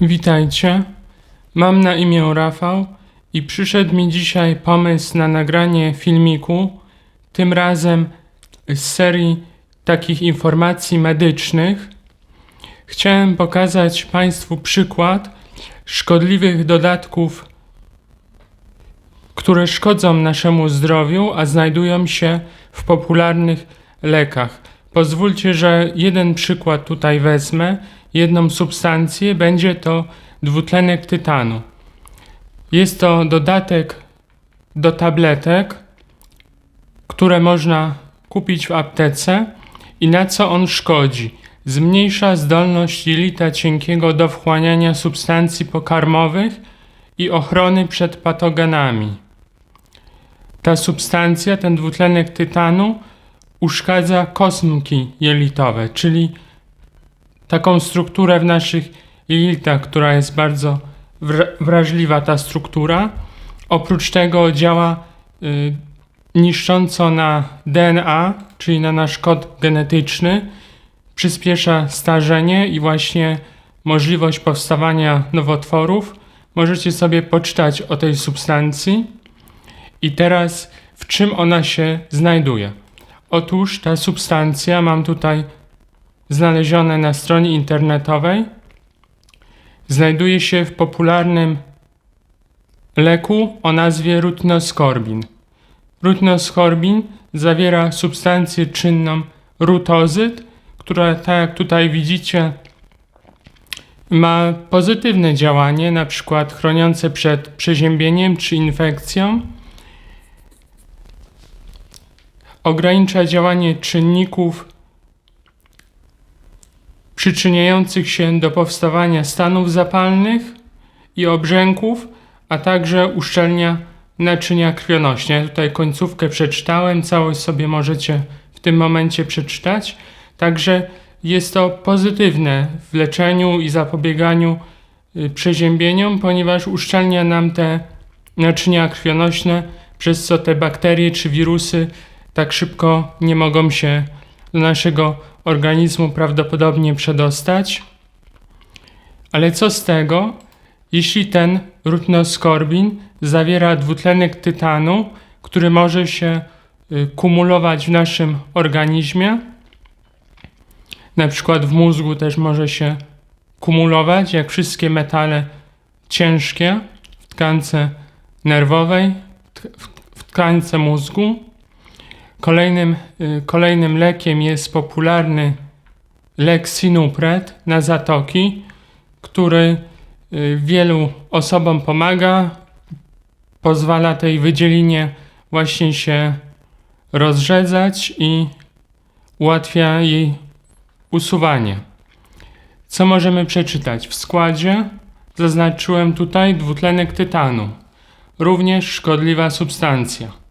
Witajcie. Mam na imię Rafał i przyszedł mi dzisiaj pomysł na nagranie filmiku, tym razem z serii takich informacji medycznych. Chciałem pokazać Państwu przykład szkodliwych dodatków, które szkodzą naszemu zdrowiu, a znajdują się w popularnych lekach. Pozwólcie, że jeden przykład tutaj wezmę, jedną substancję, będzie to dwutlenek tytanu. Jest to dodatek do tabletek, które można kupić w aptece i na co on szkodzi. Zmniejsza zdolność jelita cienkiego do wchłaniania substancji pokarmowych i ochrony przed patogenami. Ta substancja, ten dwutlenek tytanu, uszkadza kosmki jelitowe, czyli taką strukturę w naszych jelitach, która jest bardzo wra- wrażliwa, ta struktura. Oprócz tego działa y, niszcząco na DNA, czyli na nasz kod genetyczny, przyspiesza starzenie i właśnie możliwość powstawania nowotworów. Możecie sobie poczytać o tej substancji. I teraz w czym ona się znajduje? Otóż ta substancja, mam tutaj znalezione na stronie internetowej, znajduje się w popularnym leku o nazwie rutinoskorbin. Rutinoskorbin zawiera substancję czynną rutozyt, która, tak jak tutaj widzicie, ma pozytywne działanie, na przykład chroniące przed przeziębieniem czy infekcją. Ogranicza działanie czynników przyczyniających się do powstawania stanów zapalnych i obrzęków, a także uszczelnia naczynia krwionośne. Ja tutaj końcówkę przeczytałem, całość sobie możecie w tym momencie przeczytać. Także jest to pozytywne w leczeniu i zapobieganiu y, przeziębieniom, ponieważ uszczelnia nam te naczynia krwionośne, przez co te bakterie czy wirusy tak szybko nie mogą się do naszego organizmu prawdopodobnie przedostać. Ale co z tego, jeśli ten rutinoskorbin zawiera dwutlenek tytanu, który może się y, kumulować w naszym organizmie? Na przykład w mózgu też może się kumulować, jak wszystkie metale ciężkie w tkance nerwowej, w tkance mózgu. Kolejnym, y, kolejnym lekiem jest popularny lek Sinupret na zatoki, który y, wielu osobom pomaga, pozwala tej wydzielinie właśnie się rozrzedzać i ułatwia jej usuwanie. Co możemy przeczytać? W składzie zaznaczyłem tutaj dwutlenek tytanu, również szkodliwa substancja.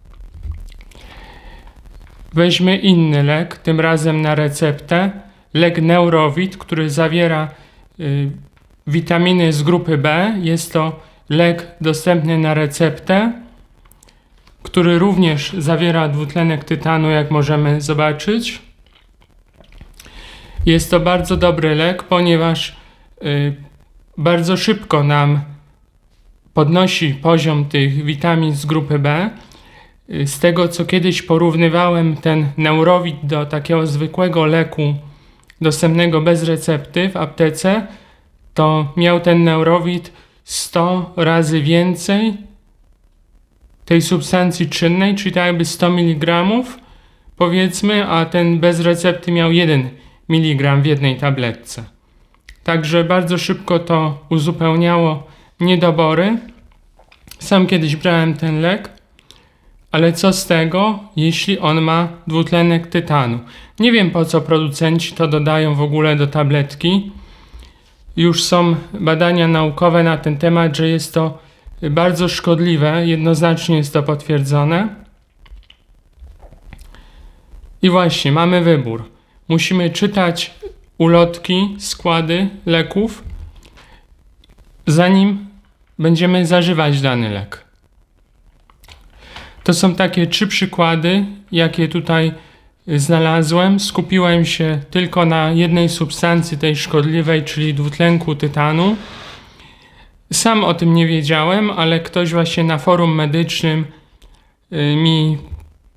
Weźmy inny lek, tym razem na receptę. Lek Neurowit, który zawiera y, witaminy z grupy B. Jest to lek dostępny na receptę, który również zawiera dwutlenek tytanu, jak możemy zobaczyć. Jest to bardzo dobry lek, ponieważ y, bardzo szybko nam podnosi poziom tych witamin z grupy B. Z tego co kiedyś porównywałem ten neurowid do takiego zwykłego leku dostępnego bez recepty w aptece, to miał ten neurowid 100 razy więcej tej substancji czynnej, czyli tak jakby 100 mg powiedzmy, a ten bez recepty miał 1 mg w jednej tabletce. Także bardzo szybko to uzupełniało niedobory. Sam kiedyś brałem ten lek, ale co z tego, jeśli on ma dwutlenek tytanu? Nie wiem po co producenci to dodają w ogóle do tabletki. Już są badania naukowe na ten temat, że jest to bardzo szkodliwe, jednoznacznie jest to potwierdzone. I właśnie, mamy wybór. Musimy czytać ulotki, składy leków, zanim będziemy zażywać dany lek. To są takie trzy przykłady, jakie tutaj znalazłem. Skupiłem się tylko na jednej substancji tej szkodliwej, czyli dwutlenku tytanu. Sam o tym nie wiedziałem, ale ktoś właśnie na forum medycznym y, mi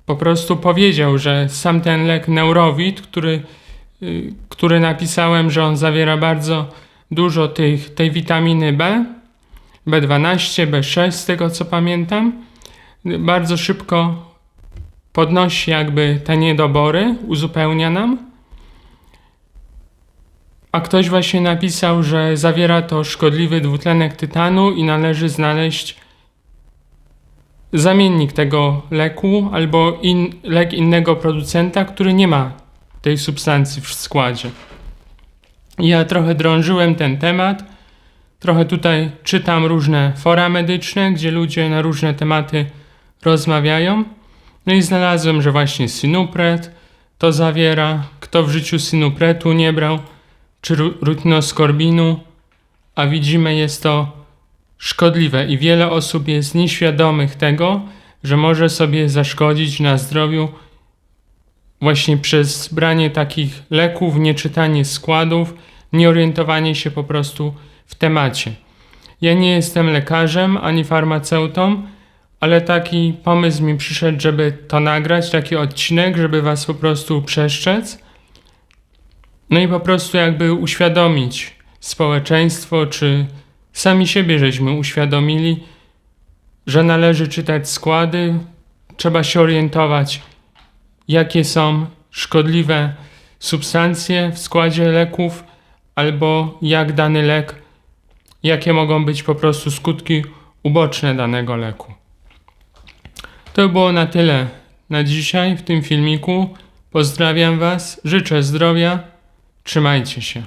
po prostu powiedział, że sam ten lek Neurowit, który, y, który napisałem, że on zawiera bardzo dużo tych, tej witaminy B, B12, B6, z tego co pamiętam, y, bardzo szybko podnosi jakby te niedobory, uzupełnia nam. A ktoś właśnie napisał, że zawiera to szkodliwy dwutlenek tytanu i należy znaleźć zamiennik tego leku albo in, lek innego producenta, który nie ma tej substancji w składzie. Ja trochę drążyłem ten temat, trochę tutaj czytam różne fora medyczne, gdzie ludzie na różne tematy rozmawiają. No i znalazłem, że właśnie sinupret to zawiera. Kto w życiu sinupretu nie brał, czy ru- rutinoskorbinu, a widzimy jest to szkodliwe i wiele osób jest nieświadomych tego, że może sobie zaszkodzić na zdrowiu właśnie przez branie takich leków, nieczytanie składów, nieorientowanie się po prostu w temacie. Ja nie jestem lekarzem ani farmaceutą, ale taki pomysł mi przyszedł, żeby to nagrać, taki odcinek, żeby was po prostu przeszczec. No i po prostu jakby uświadomić społeczeństwo, czy sami siebie żeśmy uświadomili, że należy czytać składy, trzeba się orientować, jakie są szkodliwe substancje w składzie leków, albo jak dany lek, jakie mogą być po prostu skutki uboczne danego leku. To było na tyle na dzisiaj w tym filmiku. Pozdrawiam Was, życzę zdrowia, trzymajcie się.